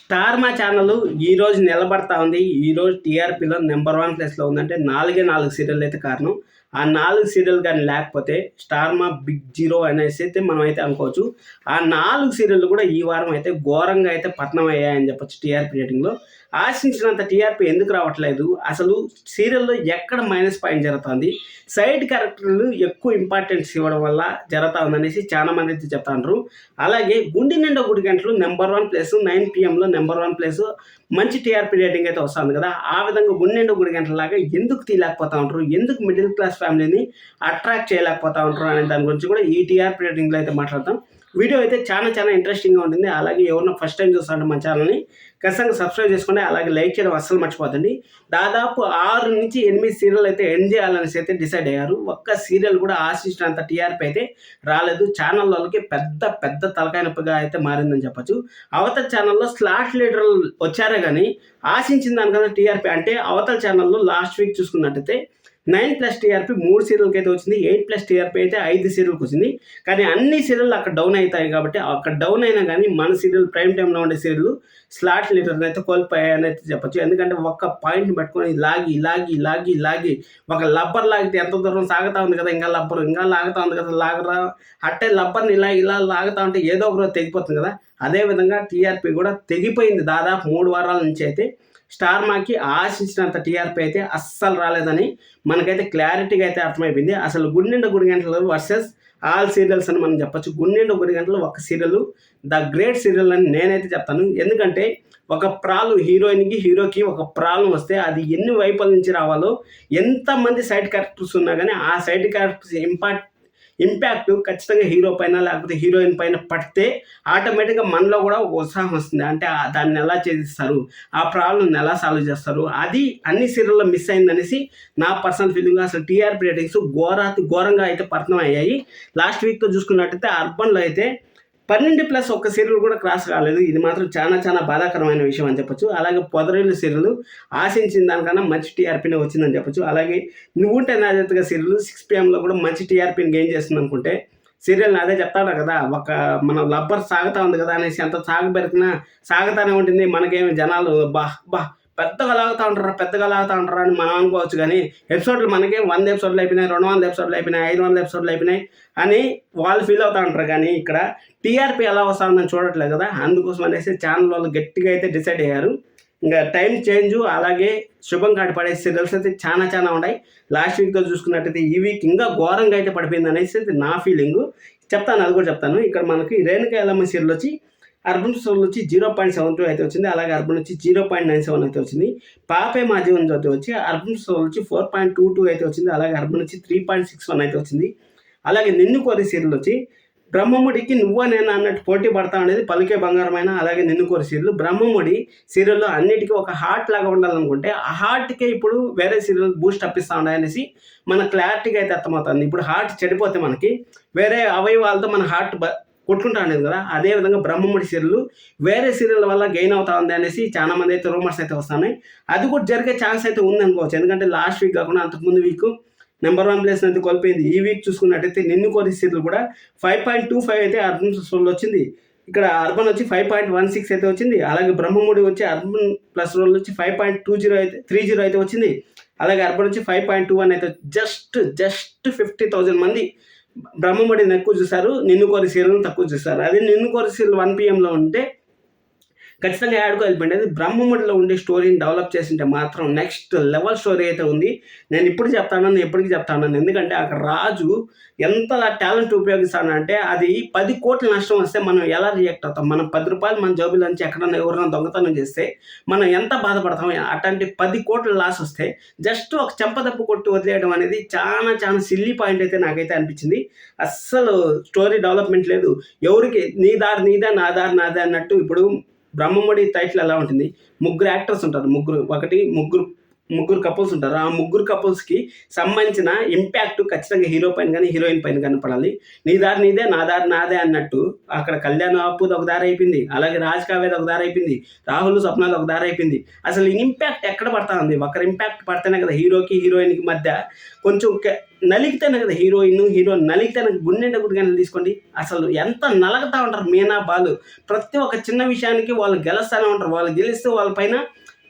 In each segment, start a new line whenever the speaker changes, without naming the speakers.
Star మా channel ఈ రోజు నిలబడతా ఉంది. ఈ రోజు టీఆర్పీలో నెంబర్ వన్ ప్లేస్లో ఉందంటే నాలుగే నాలుగు సీరియల్ అయితే కారణం. ఆ నాలుగు సీరియల్ కానీ లేకపోతే స్టార్ మా బిగ్ జీరో అనేసి అయితే మనం అయితే అనుకోవచ్చు. ఆ నాలుగు సీరియల్ కూడా ఈ వారం అయితే ఘోరంగా అయితే పతనం అయ్యాయని చెప్పొచ్చు టీఆర్పీ రేటింగ్లో ఆశించినంత టీఆర్పీ ఎందుకు రావట్లేదు? అసలు సీరియల్లో ఎక్కడ మైనస్ పాయింట్ జరుగుతుంది? సైడ్ క్యారెక్టర్లు ఎక్కువ ఇంపార్టెన్స్ ఇవ్వడం వల్ల జరుగుతా ఉందనేసి చాలా మంది అయితే చెప్తాండ్రు. అలాగే గుండి నిండా గుడి గంటలు నెంబర్ వన్ ప్లేస్ నైన్ పిఎంలో నెంబర్ వన్ ప్లేస్ మంచి టీఆర్పీ రేటింగ్ అయితే వస్తుంది కదా. ఆ విధంగా గుండి నిండా గుడి గంటలాగా ఎందుకు తీయలేకపోతా ఉంటారు ఎందుకు మిడిల్ క్లాస్ ఫ్యామిలీని అట్రాక్ట్ చేయలేకపోతా ఉంటారు అనే దాని గురించి కూడా ఈ టీఆర్పీ రేటింగ్లో అయితే మాట్లాడతాం. వీడియో అయితే చాలా చాలా ఇంట్రెస్టింగ్గా ఉంటుంది. అలాగే ఎవరన్నా ఫస్ట్ టైం చూస్తారంటే మన ఛానల్ని ఖచ్చితంగా సబ్స్క్రైబ్ చేసుకోండి. అలాగే లైక్ చేయడం అస్సలు మర్చిపోతుంది దాదాపు ఆరు నుంచి ఎనిమిది సీరియల్ అయితే ఎండ్ చేయాలనేసి అయితే డిసైడ్ అయ్యారు. ఒక్క సీరియల్ కూడా ఆశించినంత టీఆర్పీ అయితే రాలేదు. ఛానల్ వాళ్ళకి పెద్ద పెద్ద తలకాయ నొప్పిగా అయితే మారిందని చెప్పొచ్చు. అవతల ఛానల్లో స్లాట్ లీడర్లు వచ్చారే కానీ ఆశించిన దానికన్నా టీఆర్పీ అంటే అవతల ఛానల్లో లాస్ట్ వీక్ చూసుకున్నట్టయితే నైన్ ప్లస్ టీఆర్పీ మూడు సీరియల్కి అయితే వచ్చింది ఎయిట్ ప్లస్ టీఆర్పీ అయితే ఐదు సీరియల్కి వచ్చింది కానీ అన్ని సీరియల్ అక్కడ డౌన్ అవుతాయి కాబట్టి అక్కడ డౌన్ అయినా కానీ మన సీరియల్ ప్రైమ్ టైంలో ఉండే సీరియల్ స్లాట్ లీటర్ని అయితే కోల్పోయాయని అయితే చెప్పొచ్చు. ఎందుకంటే ఒక్క పాయింట్ని పెట్టుకొని లాగి లాగి లాగి లాగి ఒక లబ్బర్ లాగితే ఎంత దూరం సాగుతా ఉంది కదా ఇంకా లబ్బర్ ఇంకా లాగుతా ఉంది కదా లాగరా అట్టే లబ్బర్ని ఇలా ఇలా లాగుతా ఉంటే ఏదో ఒక రోజు తెగిపోతుంది కదా. అదేవిధంగా టీఆర్పీ కూడా తెగిపోయింది దాదాపు మూడు వారాల నుంచి అయితే. స్టార్ మాకి ఆశించినంత టీఆర్పీ అయితే అస్సలు రాలేదని మనకైతే క్లారిటీగా అయితే అర్థమైపోయింది. అసలు గుండెండ గుడి గంటలు వర్సెస్ ఆల్ సీరియల్స్ అని మనం చెప్పొచ్చు. గుండెండ గుడి గంటలు ఒక సీరియల్ ద గ్రేట్ సీరియల్ అని నేనైతే చెప్తాను. ఎందుకంటే ఒక ప్రాలు హీరోయిన్కి హీరోకి ఒక ప్రాబ్లం వస్తే అది ఎన్ని వైపుల నుంచి రావాలో ఎంతమంది సైడ్ క్యారెక్టర్స్ ఉన్నా కానీ ఆ సైడ్ క్యారెక్టర్స్ ఇంపార్ట్ ఇంపాక్ట్ ఖచ్చితంగా హీరో పైన లేకపోతే హీరోయిన్ పైన పడితే ఆటోమేటిక్గా మనలో కూడా ఒక ఉత్సాహం వస్తుంది. అంటే దాన్ని ఎలా చేస్తారు ఆ ప్రాబ్లమ్ని ఎలా సాల్వ్ చేస్తారు? అది అన్ని సీరియల్లో మిస్ అయిందనేసి నా పర్సనల్ ఫీలింగ్ అసలు టీఆర్పీ రేటింగ్స్ ఘోరాతి ఘోరంగా అయితే పతనం అయ్యాయి. లాస్ట్ వీక్తో చూసుకున్నట్టయితే అర్బన్లో అయితే పన్నెండు ప్లస్ ఒక్క సీరియల్ కూడా క్రాస్ కాలేదు. ఇది మాత్రం చాలా చాలా బాధాకరమైన విషయం అని చెప్పొచ్చు. అలాగే పొదరేళ్ళు సీరియల్ ఆశించిన దానికన్నా మంచి టీఆర్పీనే వచ్చిందని చెప్పొచ్చు. అలాగే నువ్వుంటే నా జతగా సీరియల్ సిక్స్ పిఎంలో కూడా మంచి టీఆర్పీని గెయిన్ చేస్తుంది అనుకుంటే సీరియల్ అదే చెప్తాడు కదా? ఒక మన లబ్బర్ సాగుతా ఉంది కదా అనేసి ఎంత సాగబెరికినా సాగుతానే ఉంటుంది. మనకేమి జనాలు బా బా పెద్దగా లాగుతూ ఉంటారా పెద్దగా లాగుతూ ఉంటారా అని మనం అనుకోవచ్చు కానీ ఎపిసోడ్లు మనకి వంద ఎపిసోడ్లు అయిపోయినాయి రెండు వందల ఎపిసోడ్లు అయిపోయినాయి ఐదు వందల ఎపిసోడ్లు అయిపోయినాయి అని వాళ్ళు ఫీల్ అవుతూ ఉంటారు కానీ ఇక్కడ టీఆర్పీ ఎలా వస్తుందని చూడట్లేదు కదా అందుకోసం అనేసి ఛానల్ వాళ్ళు గట్టిగా అయితే డిసైడ్ అయ్యారు. ఇంకా టైం చేంజ్ అలాగే శుభం కాటి పడే సీరియల్స్ అయితే చాలా చాలా ఉన్నాయి. లాస్ట్ వీక్తో చూసుకున్నట్టయితే ఈ వీక్ ఇంకా ఘోరంగా అయితే పడిపోయింది అనేసి అయితే నా ఫీలింగ్ చెప్తాను అది కూడా చెప్తాను. ఇక్కడ మనకి రేణుక ఎలమ్మ సీరియల్ వచ్చి అర్బన్ స్టోర్లో వచ్చి జీరో పాయింట్ సెవెన్ టూ అయితే వచ్చింది అలాగే అర్బన్ వచ్చి జీరో పాయింట్ నైన్ సెవెన్ అయితే వచ్చింది. పాపే మాధ్యమం జీవన్ జ్యోతి వచ్చి అర్బన్ స్టోర్ వచ్చి ఫోర్ పాయింట్ టూ టూ అయితే వచ్చింది అలాగే అర్బన్ వచ్చి త్రీ పాయింట్ సిక్స్ వన్ అయితే వచ్చింది. అలాగే నిన్ను కోరి సీరియల్ వచ్చి బ్రహ్మముడికి నువ్వా నేను అన్నట్టు పోటీ పడతా అనేది పలికే బంగారమైన అలాగే నిన్ను కోరి సీరియల్. బ్రహ్మముడి సీరియల్లో అన్నిటికీ ఒక హార్ట్ లాగా ఉండాలనుకుంటే ఆ హార్ట్కే ఇప్పుడు వేరే సీరియల్ బూస్ట్ అప్పిస్తా ఉన్నాయనేసి మన క్లారిటీగా అయితే అర్థమవుతుంది. ఇప్పుడు హార్ట్ చెడిపోతే మనకి వేరే అవయవాలతో మన హార్ట్ కొట్టుకుంటా ఉండేది కదా. అదే విధంగా బ్రహ్మముడి సీరియల్ వేరే సీరియల్ వల్ల గెయిన్ అవుతా ఉంది అనేసి చాలా మంది అయితే రూమర్స్ అయితే వస్తున్నాయి. అది కూడా జరిగే ఛాన్స్ అయితే ఉంది అనుకోవచ్చు. ఎందుకంటే లాస్ట్ వీక్ కాకుండా అంతకుముందు వీక్ నెంబర్ వన్ ప్లేస్ అయితే కోల్పోయింది. ఈ వీక్ చూసుకున్నట్టయితే నిన్ను కోరి సీరియల్ కూడా ఫైవ్ పాయింట్ టూ ఫైవ్ అయితే అర్బన్ రోల్ వచ్చింది. ఇక్కడ అర్బన్ వచ్చి ఫైవ్ పాయింట్ వన్ సిక్స్ అయితే వచ్చింది. అలాగే బ్రహ్మముడి వచ్చి అర్బన్ ప్లస్ రోల్ వచ్చి ఫైవ్ పాయింట్ టూ జీరో అయితే త్రీ జీరో అయితే వచ్చింది. అలాగే అర్బన్ వచ్చి ఫైవ్ పాయింట్ టూ వన్ అయితే జస్ట్ జస్ట్ ఫిఫ్టీ థౌజండ్ మంది బ్రహ్మముడిని ఎక్కువ చూస్తారు నిన్ను కోరి తక్కువ చూస్తారు అదే నిన్ను కోరి వన్ పిఎంలో ఉంటే ఖచ్చితంగా యాడ్కో వెళ్ళిపోయింది అది బ్రహ్మముడిలో ఉండే స్టోరీని డెవలప్ చేసింటే మాత్రం నెక్స్ట్ లెవెల్ స్టోరీ అయితే ఉంది. నేను ఇప్పుడు చెప్తాను ఎప్పటికీ చెప్తాను. ఎందుకంటే అక్కడ రాజు ఎంత టాలెంట్ ఉపయోగిస్తానంటే అది పది కోట్ల నష్టం వస్తే మనం ఎలా రియాక్ట్ అవుతాం? మనం పది రూపాయలు మన జోబుల నుంచి ఎక్కడన్నా ఎవరైనా దొంగతనం చేస్తే మనం ఎంత బాధపడతాం? అట్లాంటి పది కోట్ల లాస్ వస్తే జస్ట్ ఒక చెంపదప్పు కొట్టి వదిలేయడం అనేది చాలా చాలా సిల్లీ పాయింట్ అయితే నాకైతే అనిపించింది. అస్సలు స్టోరీ డెవలప్మెంట్ లేదు. ఎవరికి నీ దారి నీదే నా దారి నాదే అన్నట్టు ఇప్పుడు బ్రహ్మముడి టైటిల్ ఎలా ఉంటుంది? ముగ్గురు యాక్టర్స్ ఉంటారు. ముగ్గురు ఒకటి ముగ్గురు ముగ్గురు కపుల్స్ ఉంటారు. ఆ ముగ్గురు కపుల్స్కి సంబంధించిన ఇంపాక్ట్ ఖచ్చితంగా హీరో పైన కానీ హీరోయిన్ పైన కనపడాలి నీ దారి నీదే నా దారి నాదే అన్నట్టు అక్కడ కళ్యాణ్ అప్పుది ఒక దారి అయిపోయింది. అలాగే రాజ్ కావేది ఒక దారి అయిపోయింది. రాహుల్ స్వప్నాలు ఒక దారి అయిపోయింది. అసలు ఇంపాక్ట్ ఎక్కడ పడతా ఉంది? ఒకరి ఇంపాక్ట్ పడితేనే కదా హీరోకి హీరోయిన్కి మధ్య కొంచెం కె- నలిగితేనే కదా హీరోయిన్ హీరో నలిగితేనే గుండె గుడిగానే తీసుకోండి. అసలు ఎంత నలగతా ఉంటారు మీనా బాలు. ప్రతి ఒక్క చిన్న విషయానికి వాళ్ళు గెలుస్తూనే ఉంటారు. వాళ్ళు గెలిస్తే వాళ్ళ పైన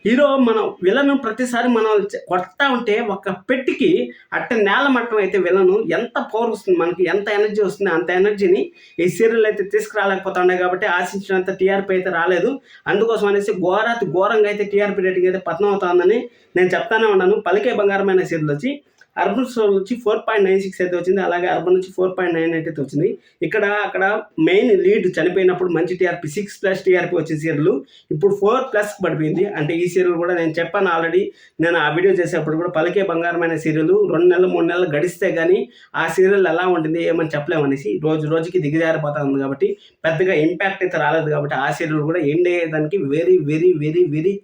హీరో మనం విలను ప్రతిసారి మనం కొడతా ఉంటే ఒక పెట్టికి అట్ట నేల మట్టం అయితే విలను ఎంత పవర్ వస్తుంది మనకి ఎంత ఎనర్జీ వస్తుంది అంత ఎనర్జీని ఈ సీరియల్ అయితే తీసుకురాలేకపోతా కాబట్టి ఆశించినంత టీఆర్పీ అయితే రాలేదు. అందుకోసం అనేసి ఘోరాతి ఘోరంగా అయితే టీఆర్పీ రేటింగ్ అయితే పతనం అవుతుందని నేను చెప్తానే ఉన్నాను. పలికే బంగారమైన సీరియల్ వచ్చి అర్బన్ స్టోర్ వచ్చి ఫోర్ పాయింట్ నైన్ సిక్స్ అయితే వచ్చింది అలాగే అర్బన్ నుంచి ఫోర్ పాయింట్ నైన్ అయితే వచ్చింది. ఇక్కడ అక్కడ మెయిన్ లీడ్ చనిపోయినప్పుడు మంచి టీఆర్పీ సిక్స్ ప్లస్ టీఆర్పీ వచ్చే సీరియల్ ఇప్పుడు ఫోర్ ప్లస్ పడిపోయింది. అంటే ఈ సీరియల్ కూడా నేను చెప్పాను ఆల్రెడీ నేను ఆ వీడియో చేసేప్పుడు కూడా పలికే బంగారమైన సీరియల్ రెండు నెలలు మూడు నెలలు గడిస్తే కానీ ఆ సీరియల్ ఎలా ఉంటుంది ఏమని చెప్పలేమనేసి రోజు రోజుకి దిగజారిపోతుంది కాబట్టి పెద్దగా ఇంపాక్ట్ అయితే రాలేదు కాబట్టి ఆ సీరియల్ కూడా ఎండ్ అయ్యేదానికి very very very very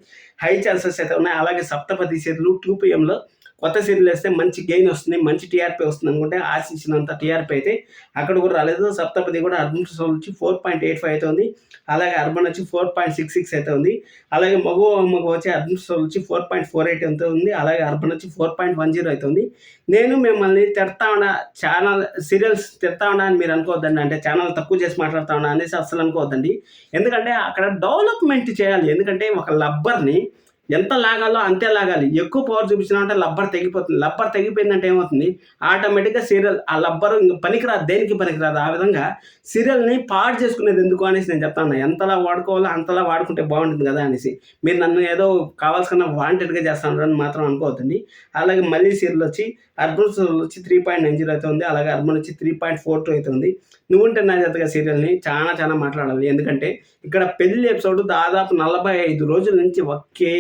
high chances అయితే ఉన్నాయి. అలాగే సప్తపతి సీరియల్ టూ పిఎంలో కొత్త సీరియల్ వేస్తే మంచి గెయిన్ వస్తుంది మంచి టీఆర్పీ వస్తుంది అనుకుంటే ఆశించినంత టీఆర్పీ అయితే అక్కడ కూడా రాలేదు. సప్తపతి కూడా అర్బన్ సోల్ వచ్చి ఫోర్ పాయింట్ ఎయిట్ ఫైవ్ అయితే ఉంది. అలాగే అర్బన్ వచ్చి ఫోర్ పాయింట్ సిక్స్ సిక్స్ అయితే ఉంది. అలాగే మగవ మగ వచ్చి అర్బన్ సోల్ వచ్చి ఫోర్ పాయింట్ ఫోర్ ఎయిట్ అయితే ఉంది. అలాగే అర్బన్ వచ్చి ఫోర్ పాయింట్ వన్ జీరో అయితే ఉంది. నేను మిమ్మల్ని తిడతా ఉన్నా ఛానల్ సీరియల్స్ తిడతా ఉన్నా అని మీరు అనుకోవద్దండి. అంటే ఛానల్ తక్కువ చేసి మాట్లాడుతా ఉన్నా అనేసి అసలు అనుకోవద్దండి. ఎందుకంటే అక్కడ డెవలప్మెంట్ చేయాలి. ఎందుకంటే ఒక లబ్బర్ని ఎంత లాగాలో అంతే లాగాలి. ఎక్కువ పవర్ చూపించినామంటే లబ్బర్ తెగిపోతుంది. లబ్బర్ తెగిపోయిందంటే ఏమవుతుంది? ఆటోమేటిక్గా సీరియల్ ఆ లబ్బర్ ఇంకా పనికిరాదు. దేనికి పనికిరాదు? ఆ విధంగా సీరియల్ని పాడు చేసుకునేది ఎందుకు అనేసి నేను చెప్తాను ఎంతలా వాడుకోవాలో అంతలా వాడుకుంటే బాగుంటుంది కదా అనేసి. మీరు నన్ను ఏదో కావాల్సిన వాంటెడ్గా చేస్తాను అని మాత్రం అనుకోవద్దండి. అలాగే మళ్ళీ సీరియల్ వచ్చి అర్బన్ సీరియల్ వచ్చి త్రీ పాయింట్ నైన్ జీరో అయితే ఉంది. అలాగే అర్బన్ వచ్చి త్రీ పాయింట్ ఫోర్ టూ అయితే ఉంది. నువ్వుంటే నా జతగా సీరియల్ని చాలా చాలా మాట్లాడాలి. ఎందుకంటే ఇక్కడ పెళ్ళి ఎపిసోడ్ దాదాపు నలభై ఐదు రోజుల నుంచి ఒకే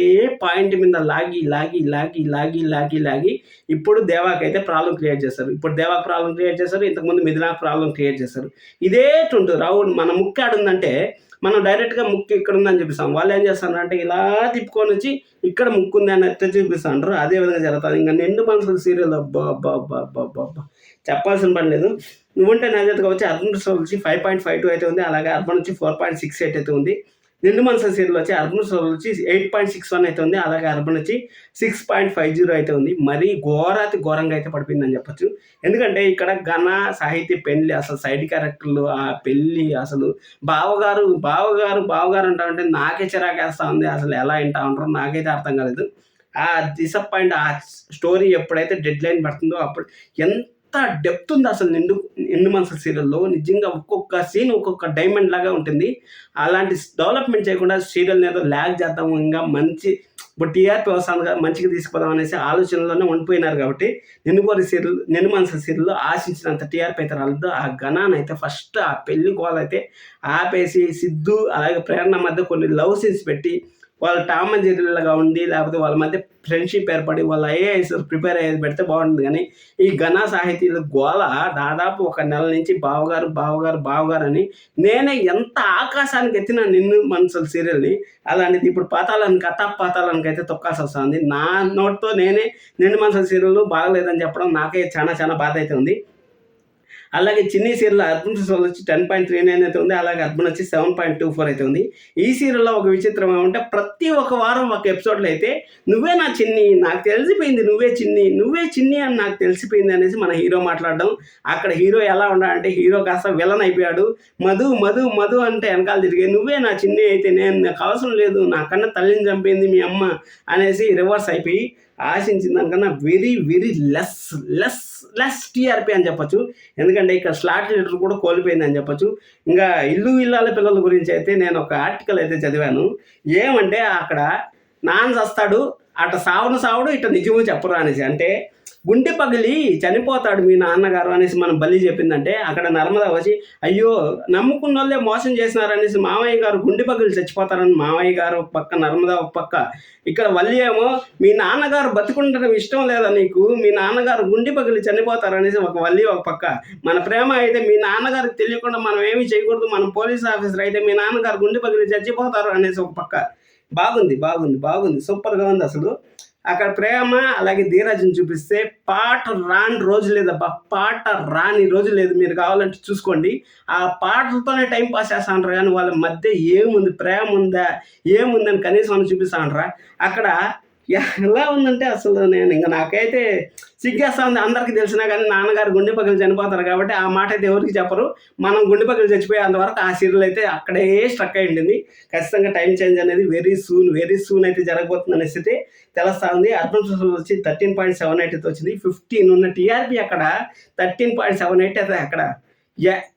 పాయింట్ మీద లాగి లాగి లాగి లాగి లాగి లాగి ఇప్పుడు దేవాకి అయితే ప్రాబ్లం క్రియేట్ చేస్తారు ఇప్పుడు దేవాకి ప్రాబ్లం క్రియేట్ చేస్తారు ఇంతకుముందు మిథునాకి ప్రాబ్లం క్రియేట్ చేస్తారు ఇదే ఉంటుంది రావుడు మన ముక్కు ఆడుందంటే మనం డైరెక్ట్గా ముక్కు ఇక్కడ ఉందని చూపిస్తాం. వాళ్ళు ఏం చేస్తారు అంటే ఇలా తిప్పుకొని వచ్చి ఇక్కడ ముక్కు ఉంది అని ఎత్తే చూపిస్తా అంటారు అదే విధంగా జరుగుతుంది. ఇంకా నిండు మనసులు సీరియల్ అబ్బా అబ్బా అబ్బా అబ్బా అబ్బా అబ్బా. చెప్పాల్సిన పని లేదు. నువ్వుంటే నా వచ్చి అర్బన్ సోల్ వచ్చి ఫైవ్ పాయింట్ ఫైవ్ టూ అయితే ఉంది అలాగే అర్బన్ వచ్చి ఫోర్ పాయింట్ సిక్స్ ఎయిట్ అయితే ఉంది. నిండు మనసుల సీరియల్ వచ్చి అర్బన్ సోల్ వచ్చి ఎయిట్ పాయింట్ సిక్స్ వన్ అయితే ఉంది అలాగే అర్బన్ వచ్చి సిక్స్ పాయింట్ ఫైవ్ జీరో అయితే ఉంది. మరీ ఘోరాతి ఘోరంగా అయితే పడిపోయిందని చెప్పొచ్చు. ఎందుకంటే ఇక్కడ ఘన సాహిత్య పెళ్ళి అసలు సైడ్ క్యారెక్టర్లు ఆ పెళ్ళి అసలు బావగారు బావగారు బావగారు అంటా ఉంటే నాకే చిరాకేస్తా ఉంది. అసలు ఎలా వింటా ఉంటారో నాకైతే అర్థం కాలేదు. ఆ డిసప్పాయింట్ ఆ స్టోరీ ఎప్పుడైతే డెడ్ లైన్ పడుతుందో అప్పుడు ఎంత డెప్త్ ఉంది అసలు నిండు నిండు మనసుల సీరియల్లో నిజంగా ఒక్కొక్క సీన్ ఒక్కొక్క డైమండ్ లాగా ఉంటుంది. అలాంటి డెవలప్మెంట్ చేయకుండా సీరియల్ ఏదో ల్యాగ్ చేద్దాము. ఇంకా మంచి ఇప్పుడు టీఆర్పీ వస్తుంది మంచిగా తీసుకుపోదాం అనేసి ఆలోచనలోనే ఉండిపోయినారు కాబట్టి నిన్నుకోరి సీరియల్ నిన్ను మనసు సీరియల్లో ఆశించినంత టీఆర్పీ అయితే రాలేదు. ఆ గణాన్ని అయితే ఫస్ట్ ఆ పెళ్ళి గోల్ అయితే ఆపేసి సిద్ధు అలాగే ప్రేరణ మధ్య కొన్ని లవ్ సీన్స్ పెట్టి వాళ్ళ టామ్ అండ్ జెర్రీలాగా ఉండి లేకపోతే వాళ్ళ మధ్య ఫ్రెండ్షిప్ ఏర్పడి వాళ్ళ ఐఏఎస్ ప్రిపేర్ అయ్యేది పెడితే బాగుంటుంది. కానీ ఈ ఘన సాహితీల గోల దాదాపు ఒక నెల నుంచి బావగారు బావగారు బావగారు అని నేనే ఎంత ఆకాశానికి ఎత్తిన నిన్ను మనసుల సీరియల్ని అలాంటిది ఇప్పుడు పాతాలను కథా పాతాలను అయితే తొక్కాల్సి వస్తుంది. నా నోట్తో నేనే నిండు మనసు సీరియల్ బాగలేదని చెప్పడం నాకే చాలా చాలా బాధ అయితే ఉంది. అలాగే చిన్ని సీరియల్ అర్బన్ సోల్ వచ్చి టెన్ పాయింట్ త్రీ నైన్ అయితే ఉంది అలాగే అర్బన్ వచ్చి సెవెన్ పాయింట్ టూ ఫోర్ అయితే ఉంది. ఈ సీరియల్లో ఒక విచిత్రం ఏమంటే ప్రతి ఒక్క వారం ఒక ఎపిసోడ్లో అయితే నువ్వే నా చిన్ని నాకు తెలిసిపోయింది నువ్వే చిన్ని నువ్వే చిన్ని అని నాకు తెలిసిపోయింది అనేసి మన హీరో మాట్లాడడం. అక్కడ హీరో ఎలా ఉన్నాడంటే హీరో కాస్త విలన్ అయిపోయాడు. మధు మధు మధు అంటే వెనకాల తిరిగి నువ్వే నా చిన్ని అయితే నేను నాకు అవసరం లేదు నాకన్నా తల్లిని చంపింది మీ అమ్మ అనేసి రివర్స్ అయిపోయి ఆశించిన దానికన్నా very very less less less TRP అని చెప్పచ్చు. ఎందుకంటే ఇక్కడ స్లాట్ లీటర్ కూడా కోల్పోయిందని చెప్పొచ్చు. ఇంకా ఇల్లు ఇల్లాల పిల్లల గురించి అయితే నేను ఒక ఆర్టికల్ అయితే చదివాను. ఏమంటే అక్కడ నాన్న వస్తాడు అట సావును సావుడు ఇట నిజము చెప్పరా అనేసి. అంటే గుండె పగిలి చనిపోతాడు మీ నాన్నగారు అనేసి మనం బలి చెప్పిందంటే అక్కడ నర్మద వచ్చి అయ్యో నమ్ముకున్న వాళ్ళే మోసం చేసినారనేసి మామయ్య గారు గుండె పగిలి చచ్చిపోతారని మామయ్య గారు ఒక పక్క నర్మద ఒక పక్క. ఇక్కడ వల్లి ఏమో మీ నాన్నగారు బతుకుండటం ఇష్టం లేదా నీకు? మీ నాన్నగారు గుండె పగిలి చనిపోతారనేసి ఒక వల్లి ఒక పక్క. మన ప్రేమ అయితే మీ నాన్నగారికి తెలియకుండా మనం ఏమీ చేయకూడదు. మనం పోలీస్ ఆఫీసర్ అయితే మీ నాన్నగారు గుండె పగిలి చచ్చిపోతారు అనేసి ఒక పక్క. బాగుంది బాగుంది బాగుంది. సూపర్గా ఉంది అసలు. అక్కడ ప్రేమ అలాగే ధీరజ్ని చూపిస్తే పాట రాని రోజు లేదబ్బా పాట రాని రోజు లేదు. మీరు కావాలంటే చూసుకోండి. ఆ పాటలతోనే టైం పాస్ చేస్తా అంటారు కానీ వాళ్ళ మధ్య ఏముంది ప్రేమ ఉందా ఏముందని కనీసం అని చూపిస్తా అంటారా అక్కడ ఎలా ఉందంటే అసలు నేను ఇంకా నాకైతే సిగ్గేస్తా ఉంది అందరికీ తెలిసినా కానీ నాన్నగారు గుండె పగిలి చనిపోతారు కాబట్టి ఆ మాట అయితే ఎవరికి చెప్పరు. మనం గుండె పగిలి చచ్చిపోయేంత అంతవరకు ఆ సీరియల్ అయితే అక్కడే స్ట్రక్ అయి ఉండింది. ఖచ్చితంగా టైం చేంజ్ అనేది వెరీ సూన్ వెరీ సూన్ అయితే జరగబోతుంది అనేసి అయితే తెలుస్తా ఉంది. అర్బన్ సోషల్ వచ్చి థర్టీన్ పాయింట్ సెవెన్ ఎయిట్ అయితే వచ్చింది. ఫిఫ్టీన్ ఉన్న టీఆర్పీ అక్కడ థర్టీన్ పాయింట్ సెవెన్ ఎయిట్ అయితే అక్కడ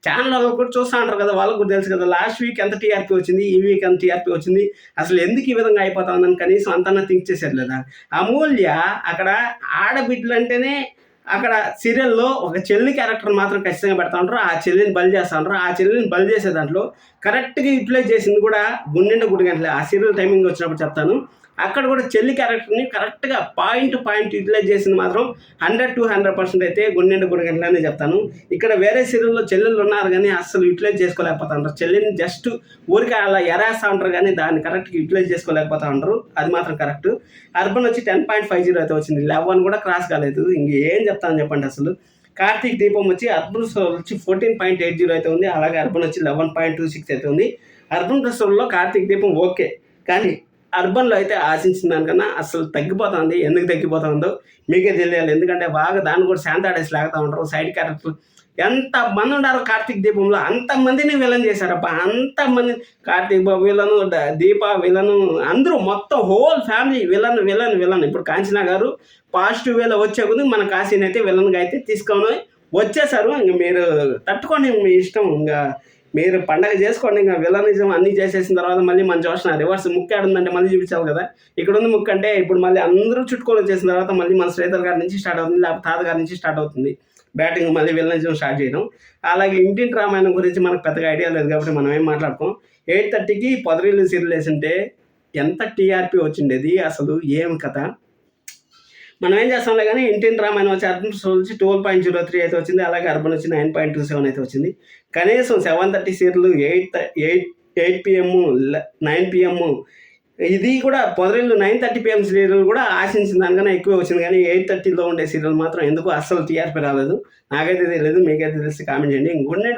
ఛానల్ వాళ్ళు కూడా చూస్తూ ఉంటారు కదా వాళ్ళకు కూడా తెలుసు కదా లాస్ట్ వీక్ ఎంత టీఆర్పీ వచ్చింది ఈ వీక్ ఎంత టీఆర్పీ వచ్చింది అసలు ఎందుకు ఈ విధంగా అయిపోతా ఉందని కనీసం అంతన్నా థింక్ చేశారు లేదా? అమూల్య అక్కడ ఆడబిడ్డలు అంటేనే అక్కడ సీరియల్లో ఒక చెల్లి క్యారెక్టర్ మాత్రం ఖచ్చితంగా పెడతా ఉంటారు ఆ చెల్లిని బలి చేస్తూ ఉంటారు ఆ చెల్లిని బలి చేసే దాంట్లో కరెక్ట్గా యూటిలైజ్ చేసింది కూడా గుండెండ గుడి గంటలే ఆ సీరియల్ టైమింగ్ వచ్చినప్పుడు చెప్తాను. అక్కడ కూడా చెల్లి క్యారెక్టర్ని కరెక్ట్గా పాయింట్ పాయింట్ యూటిలైజ్ చేసింది మాత్రం హండ్రెడ్ టు హండ్రెడ్ పర్సెంట్ అయితే గుండెండు గుడి గంటలనే చెప్తాను. ఇక్కడ వేరే సీరియల్లో చెల్లెళ్ళు ఉన్నారు కానీ అస్సలు యూటిలైజ్ చేసుకోలేకపోతా ఉంటారు చెల్లిని జస్ట్ ఊరికి అలా ఎరేస్తా ఉంటారు కానీ దాన్ని కరెక్ట్గా యూటిలైజ్ చేసుకోలేకపోతా ఉంటారు. అది మాత్రం కరెక్ట్. అర్బన్ వచ్చి టెన్ పాయింట్ ఫైవ్ జీరో అయితే వచ్చింది. లెవెన్ కూడా క్రాస్ కాలేదు. ఇంకేం చెప్తాను చెప్పండి అసలు. కార్తీక్ దీపం వచ్చి అర్బన్ స్టోర్ వచ్చి ఫోర్టీన్ పాయింట్ ఎయిట్ జీరో అయితే ఉంది. అలాగే అర్బన్ వచ్చి లెవెన్ పాయింట్ టూ సిక్స్ అయితే ఉంది. అర్బన్ స్టోర్లో కార్తీక్ దీపం ఓకే. కానీ అర్బన్లో అయితే ఆశించిన దానికన్నా అసలు తగ్గిపోతుంది. ఎందుకు తగ్గిపోతుందో మీకే తెలియాలి. ఎందుకంటే బాగా దాన్ని కూడా శాంతాడేసి లాగుతూ ఉంటారు. సైడ్ క్యారెక్టర్ ఎంత మంది ఉన్నారు కార్తీక్ దీపంలో అంతమందిని విలన్ చేశారబ్బా. అంతమంది కార్తీక్ బాబు విలను దీప విలను అందరూ మొత్తం whole family villain villain villain. ఇప్పుడు కాంచనా గారు పాజిటివ్ వేలో వచ్చే కొద్ది మన కాశీని అయితే విలన్గా అయితే తీసుకొని వచ్చేసారు. ఇంక మీరు తట్టుకోండి. మీ ఇష్టం. ఇంకా మీరు పండగ చేసుకోండి ఇంకా విలనిజం అన్నీ చేసేసిన తర్వాత మళ్ళీ మన చూసిన రివర్స్ ముక్కు ఆడుందంటే మళ్ళీ చూపించాలి కదా. ఇక్కడ ఉంది ముక్కు అంటే ఇప్పుడు మళ్ళీ అందరూ చుట్టుకొని వచ్చేసిన తర్వాత మళ్ళీ మన శ్రీధర్ గారి నుంచి స్టార్ట్ అవుతుంది లేకపోతే తాత గారి నుంచి స్టార్ట్ అవుతుంది. బ్యాటింగ్ మళ్ళీ విలనిజం స్టార్ట్ చేయడం. అలాగే ఇంటింటి రామాయణం గురించి మనకు పెద్దగా ఐడియా లేదు కాబట్టి మనం ఏం మాట్లాడుకోం. ఎయిట్ థర్టీకి పొదరీలు సీరియల్ వేసింటే ఎంత టీఆర్పీ వచ్చిండేది అసలు ఏం కథ? మనం ఏం చేస్తాంలే కానీ ఇంటిన్ రామాయణం వచ్చి అర్బన్ వచ్చి ట్వెల్వ్ పాయింట్ జీరో త్రీ అయితే వచ్చింది అలాగే అర్బన్ వచ్చి నైన్ పాయింట్ టూ సెవెన్ అయితే వచ్చింది. కనీసం సెవెన్ థర్టీ సీట్లు eight eight eight PM nine PM ఇది కూడా Podarillu nine thirty PM serial కూడా ఆశించిన దానికన్నా ఎక్కువ వచ్చింది కానీ ఎయిట్ థర్టీలో ఉండే సీరియల్ మాత్రం ఎందుకు అస్సలు టీఆర్పీ రాలేదు? నాకైతే తెలియదు మీకైతే తెలిసి కామెంట్ చేయండి. ఇంకొన్ని